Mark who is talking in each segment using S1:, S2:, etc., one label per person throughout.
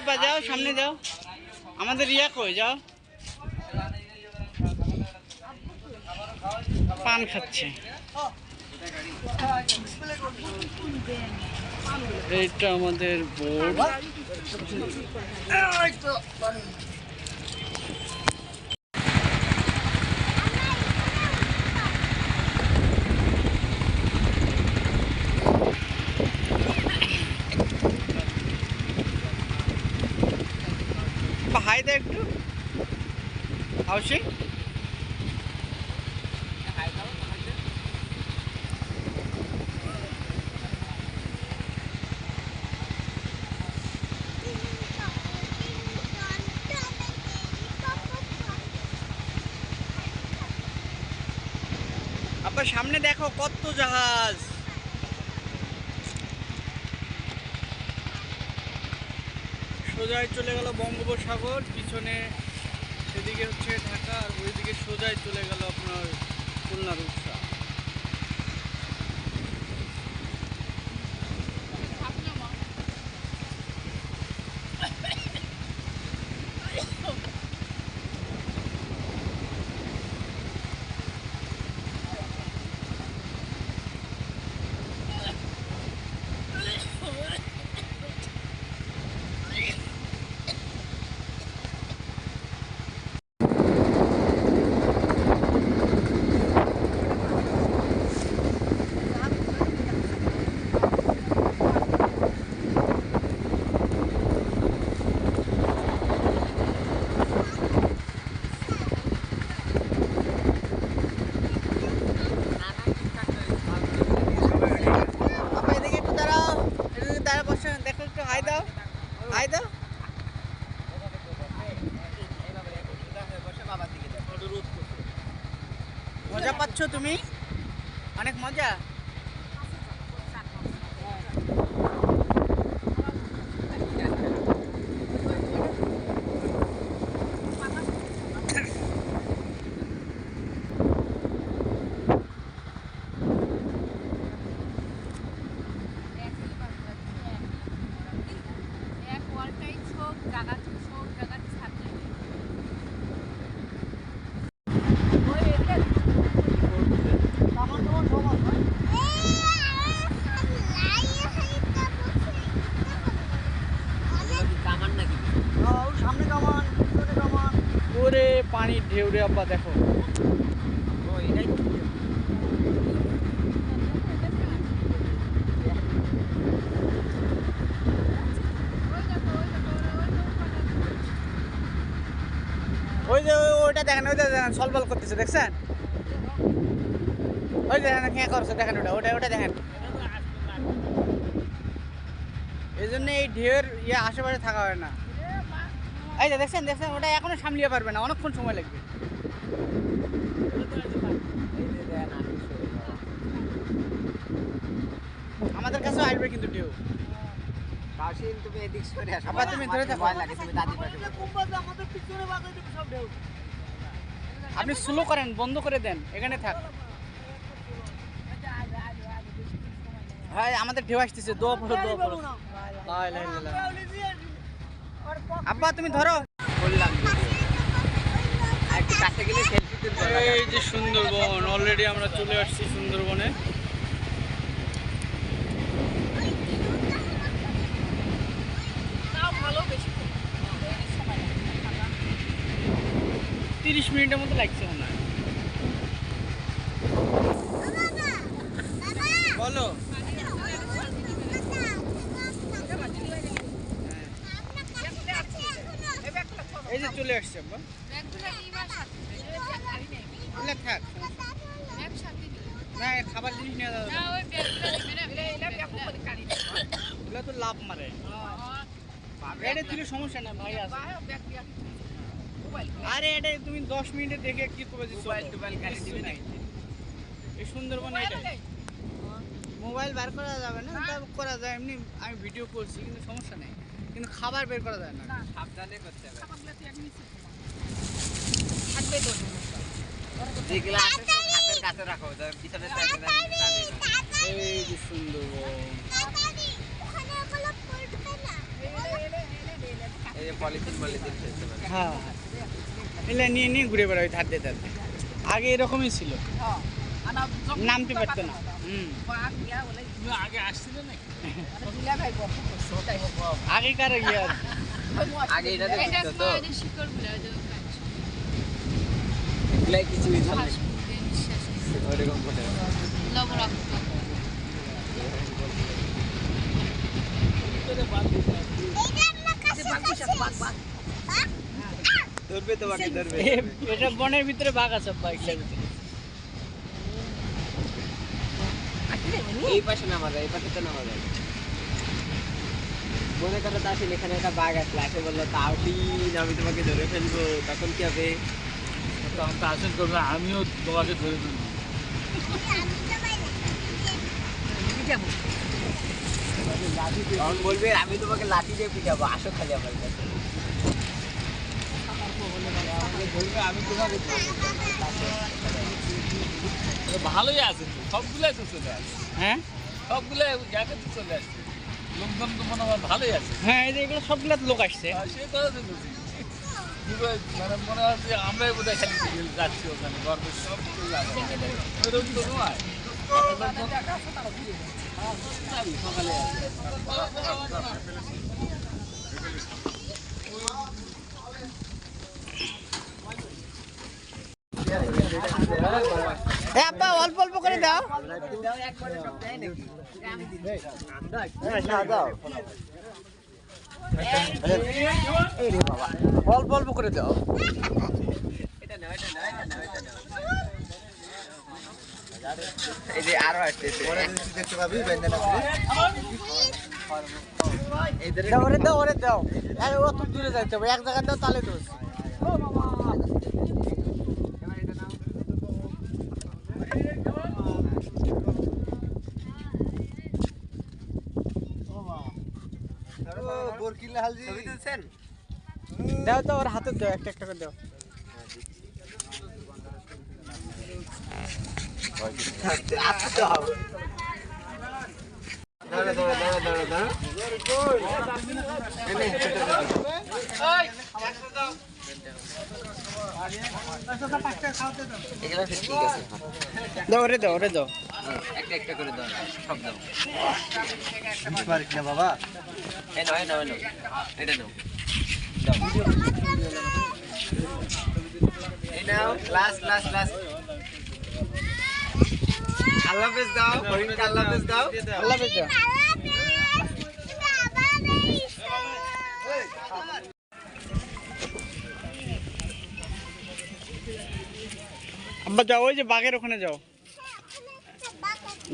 S1: যাও বা যাও সামনে যাও। আমাদের ইয়া কই যাও। পান খাচ্ছে। এইটা আমাদের বোর্ড হাই দে একটু আউসি আবার সামনে দেখো কত জাহাজ। সোজাই চলে গেল বঙ্গোপসাগর পিছনে সেদিকে হচ্ছে ঢাকা আর ওইদিকে সোজাই চলে গেল আপনার খুলনার উৎসা তুমি অনেক মজা
S2: এক ওয়ালটাই ছোপ জায়গা ছোপ জায়গা ছাড়তে ওই এটা
S1: সামনে কামান পিছনে কামান ওরে পানির ঢেউ রে আব্বা, দেখো। ওই যে, ওই- ওইটা দেখেন ওইটা দেখেন, সলবল করতেছে, দেখছেন? ওই দেখেন খেয়ে করছে, দেখেন ওটা ওটা ওটা দেখেন। এই জন্য এই ঢেউয়ের ইয়ে আশেপাশে থাকা হয় না। এই যে দেখছেন দেখছেন ওটা এখনও সামলিয়ে পারবে না অনেকক্ষণ সময় লাগবে আমাদের কাছেও আসবে কিন্তু ঢেউ
S3: তুমি এদিক সরে আসো
S1: আবার তুমি ধরে থাকো।
S3: ভয় লাগে তুমি দাদি পাশে
S1: আপনি স্লো করেন বন্ধ করে দেন এখানে থাক হ্যাঁ আমাদের ঢেউ আসতেছে দোয়া পড়ো দোয়া পড়ো। আব্বা তুমি ধরো।
S3: বললাম কাছে গেলে সেলফি তুলতে
S1: এই যে সুন্দরবন অলরেডি আমরা চলে আসছি সুন্দরবনে।
S2: তাও ভালো বেশি
S1: তিরিশ মিনিটের মতো লাগছে মনে হয় বলো এই যে চলে আসছে আব্বা
S2: ব্যাগগুলো নিবার সাথে ব্যাগ খালি নেই
S1: এগুলো থাক
S2: ব্যাগ সাথে নেই
S1: না খাবার জিনিস নিয়ে যাবে
S2: না ওই ব্যাগগুলো নেবে না এলা ব্যাগ করে কালি নেই
S1: এগুলো তো লাভ মারে এটা তুলে সমস্যা না ভাই আছে
S2: ব্যাগ ব্যাগ মোবাইল
S1: আরে এটা তুমি দশ মিনিটে দেখে কি
S3: না
S1: এই সুন্দরবন
S2: মোবাইল
S1: এটা মোবাইল বার করা যাবে না তা করা যায় এমনি আমি ভিডিও করছি কিন্তু সমস্যা নেই কিন্তু খাবার বের করা যায় না
S3: সাবধানে করতে হবে কাছে রাখো পিছনে।
S1: এই যে সুন্দরবন
S2: এলে
S3: পলিথিন পলিথিন
S1: হ্যাঁ এগুলো নিয়ে নিয়ে ঘুরে বেড়াই ধারতে ধারতে আগে এরকমই ছিল। নামতে পারতো না। আগেকার ইয়ে।
S3: আগে
S2: এটা
S3: তো। এগুলাই কিছুই ধরে
S2: শ্বাস নিতে, নিঃশ্বাস নিতে।
S3: ওরকম করে ধরবে তোমাকে ধরবে।
S1: এটা বনের ভিতরে বাঘ আছে বাইকটার ভিতরে।
S3: এই পাশে নামা যায় এই পাশে তো নামা যায়। মনে করো তাসিন এখানে একটা বাঘ আসলে আসে বলল তাও তিন আমি তোমাকে ধরে ফেলব তখন কি হবে?
S4: তখন করবে আমিও তোমাকে ধরে ফেলব।
S3: তখন বলবে আমি তোমাকে লাঠি দিয়ে পিঠাবো আসো খালি আমার কাছে
S4: আমি তোমাকে ভালোই আছে সবগুলাই তো চলে আসছে।
S1: হ্যাঁ?
S4: সবগুলাই জায়গায় তো চলে আসছে। লোকজন তো মনে হয় ভালোই আছে।
S1: হ্যাঁ এই যে এগুলো সবগুলো লোক আসছে।
S4: আর সে কথা তো মানে মনে হয় যে আমরাই বোধহয় খালি যাচ্ছি ওখানে গর্বের সব তো নয়। সকালে
S1: এ আব্বা অল্প অল্প করে দাও। অল্প অল্প করে দাও।
S3: এই যে আরও আসতেছে
S1: দাও, ওরে দাও ওরে দাও। দূরে যাইতে হবে। এক জায়গায় দাও তাহলে দোষ
S3: ছবি তুলছেন?
S1: দাও তো ওর হাতে দাও একটা একটা করে দাও।
S3: দাও। ঠিক
S1: দাও ওরে দাও।
S3: একটা একটা করে দাও সব দাও।
S1: বাবা?
S3: এই নাও এই নাও এটা নাও। এই নাও লাস্ট লাস্ট লাস্ট আল্লাহ হাফেজ দাও হরিণকে আল্লাহ হাফেজ দাও।
S1: আল্লাহ হাফেজ দাও। আব্বা যাও ওই যে বাঘের ওখানে যাও।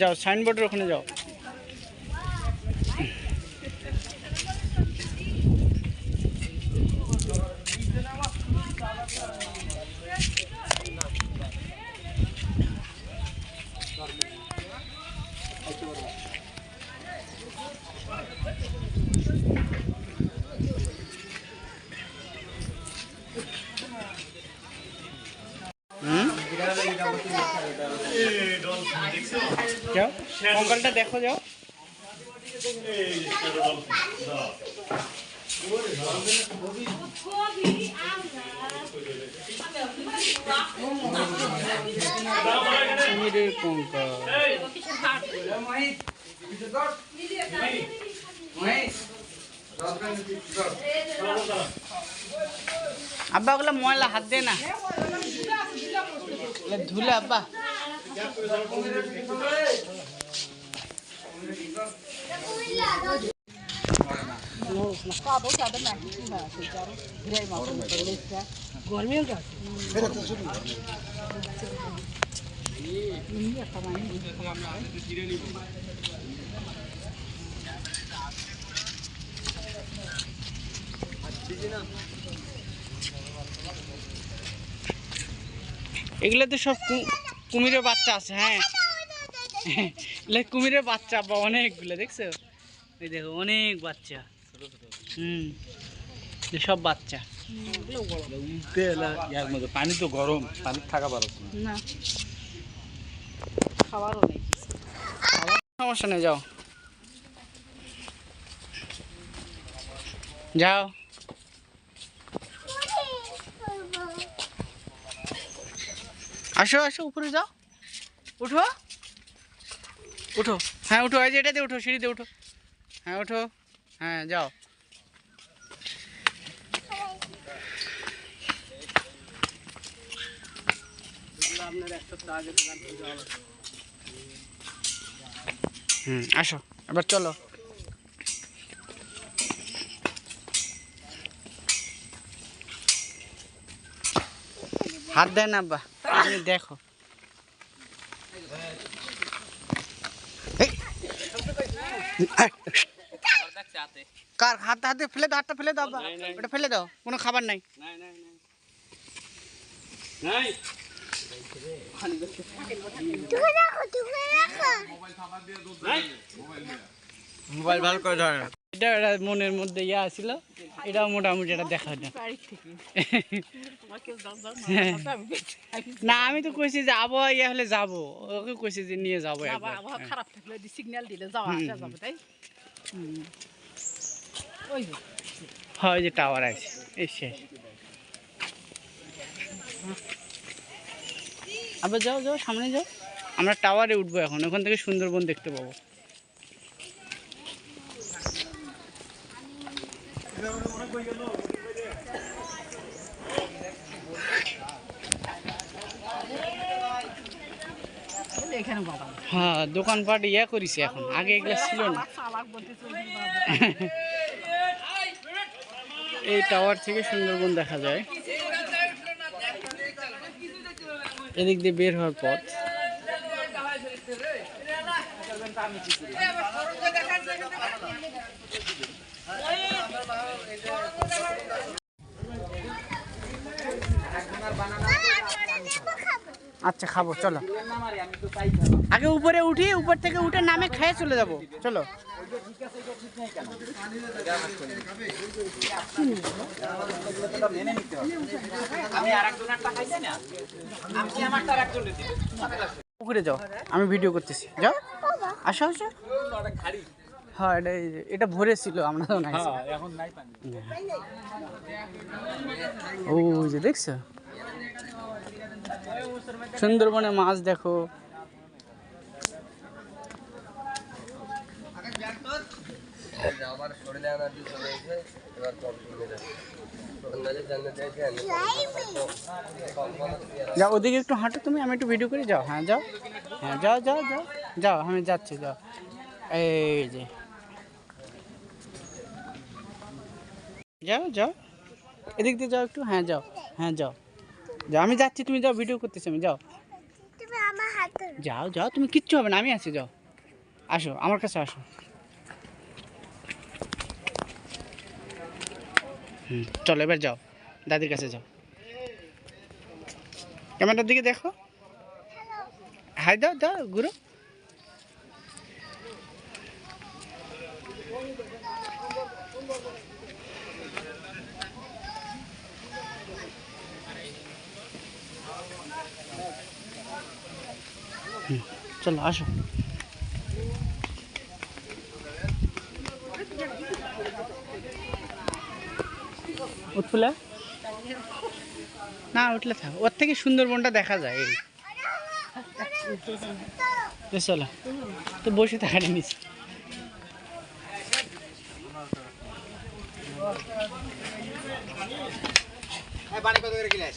S1: যাও সাইনবোর্ডের ওখানে যাও। যাও কঙ্কালটা দেখো যাও। আব্বা ওগুলো ময়লা হাত দে না। এগুলো ধুলে আব্বা এগুলো তো সব কু- কুমিরের বাচ্চা আছে হ্যাঁ। কুমিরের বাচ্চা বা অনেকগুলো দেখছ? এই দেখো অনেক বাচ্চা। হুম এ সব বাচ্চা।
S4: পানি তো গরম পানি থাকা পারো
S1: না। খাবারও নেই। সমস্যা নেই যাও। যাও। আসো আসো, উপরে যাও। উঠো। উঠো। হ্যাঁ উঠো, এই যে এটাতে উঠো, সিঁড়িতে উঠো। হ্যাঁ উঠো। হ্যাঁ যাও। হুম, আসো, এবার চলো। হাত দেয় না, আব্বা। দেখো। কার হাত হাতে ফেলে দাও হাতটা ফেলে দাও ওটা ফেলে দাও কোনো খাবার নাই।
S3: মোবাইল ভালো করে ধরে
S1: এটা এটা মনের মধ্যে ইয়া ছিল এটাও মোটামুটি এটা দেখা না না আমি তো কইছি যে আবহাওয়া ইয়া হলে যাব। ওকে কইছি যে নিয়ে যাব হ্যাঁ।
S2: খারাপ থাকলে সিগন্যাল দিলে যাওয়া আসা তাই?
S1: হয় যে টাওয়ার আছে। এই শেষ আবার যাও যাও সামনে যাও। আমরা টাওয়ারে উঠবো এখন। ওখান থেকে সুন্দরবন দেখতে পাবো
S2: বলে এখানে বাবা
S1: হ্যাঁ দোকানপাট ইয়া করিস এখন। আগে এগুলো ছিল না। এই টাওয়ার থেকে সুন্দরবন দেখা যায়। এদিক দিয়ে বের হওয়ার পথ। আচ্ছা খাব চলো। আগে উপরে উঠি উপর থেকে উঠে নামে খেয়ে চলে যাব। চলো। পুকুরে যাও আমি ভিডিও করতেছি। যাও। আসো আসো। হ্যাঁ এটা এটা ভরে ছিল আমরা তো নাই।
S4: পানি।
S1: ও যে দেখছ? সুন্দরবনে মাছ দেখো
S3: আবার শরীরে এনার্জি চলে এসে এবার কম কমে যাবে অন্যদের জন্য দেখে
S1: যাও ওদিকে একটু হাঁটো তুমি আমি একটু ভিডিও করে যাও হ্যাঁ যাও হ্যাঁ যাও যাও যাও যাও আমি যাচ্ছি যাও এই যে যাও যাও এদিক দিয়ে যাও একটু হ্যাঁ যাও হ্যাঁ যাও যাও আমি যাচ্ছি তুমি যাও ভিডিও করতেছি আমি যাও। যাও যাও তুমি কিচ্ছু হবে না আমি আছি যাও। আসো আমার কাছে আসো। হুম চলো এবার যাও দাদির কাছে যাও। ক্যামেরার দিকে দেখো। হাই দাও দাও গুরু। চলো আসো। উঠলে না উঠলে থাক। ওর থেকে সুন্দরবনটা দেখা যায় এই। চলো। তো বসে থাকার নিচে
S3: বাড়ি কত করে গিলাস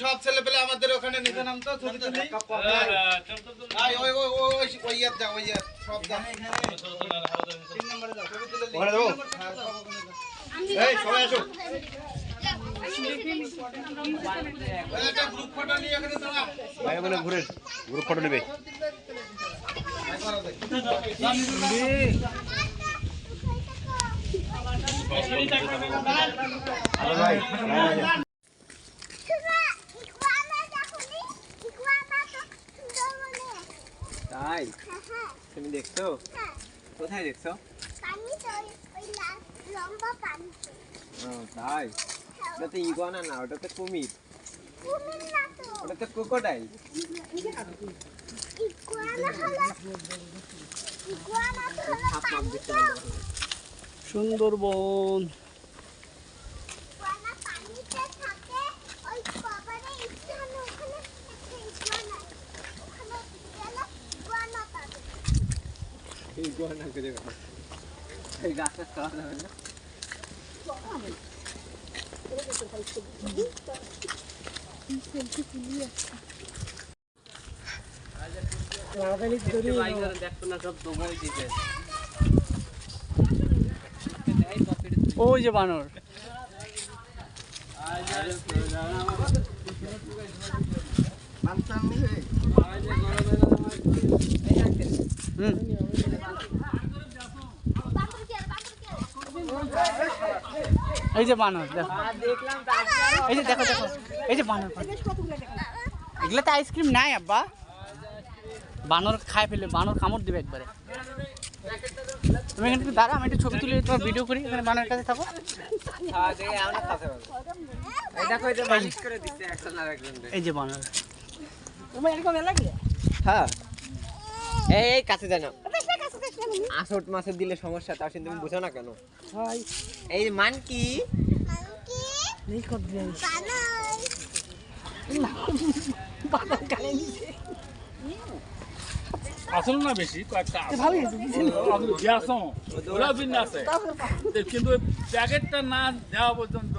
S5: সব ছেলে পেলে আমাদের ওখানে তিন নম্বরে যাও ছবি এই সবাই আসো। ভাই বলে ঘুরে গ্রুপ ফটো নেবে
S3: তাই তুমি দেখছ কোথায় দেখছ তাই? ওটা তো ইগোয়ানা না ওটা তো কুমির।
S6: কুমির না তো
S3: ওটা তো ক্রোকোডাইল।
S1: সুন্দরবন।
S6: ইগুয়ানা পাবে
S3: ইগোয়ানা করে এই গাছটা খাওয়া যাবে না দেখতো না সব দমই দিতে
S1: ওই যে বানর হুম এই যে বানর দেখো। এই যে দেখো দেখো। এই যে বানর বানর। এগুলোতে আইসক্রিম নাই আব্বা। বানর খায় ফেলে বানর কামড় দিবে একবারে। তুমি এখানে একটু দাঁড়া আমি একটু ছবি তুলে তোমার ভিডিও করি এখানে বানরের কাছে থাকো।
S3: এই যে
S1: বানর।
S3: হ্যাঁ। এই এই কাছে যায় না আসট মাছে দিলে সমস্যা কিন্তু তুমি বুঝো না কেন? এই মান কি
S6: মাংকি বানর।
S4: আসল না বেশি? কয়েকটা গ্যাস ওরা ভিন্ন আছে। কিন্তু প্যাকেটটা না দেওয়া পর্যন্ত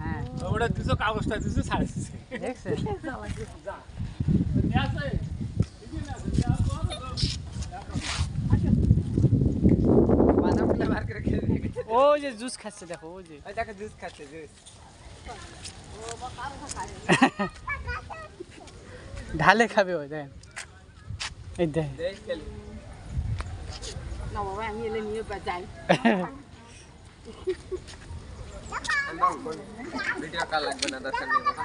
S1: হ্যাঁ।
S4: ওটা দিছো কাগজটা দিছো ছাড়ছে
S1: দেখছেন
S3: বাদাম ফুলে বার করে খেয়ে রেখেছে
S1: ওই যে জুস খাচ্ছে দেখো ওই যে
S3: ওই দেখো জুস খাচ্ছে জুস
S1: ঢালে খাবে ওই দেখেন এই দেখ
S3: দেখ খেলি ভিডিও কাল লাগবে না দরকার নেই বাবা।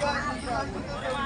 S3: যায়
S1: আমরা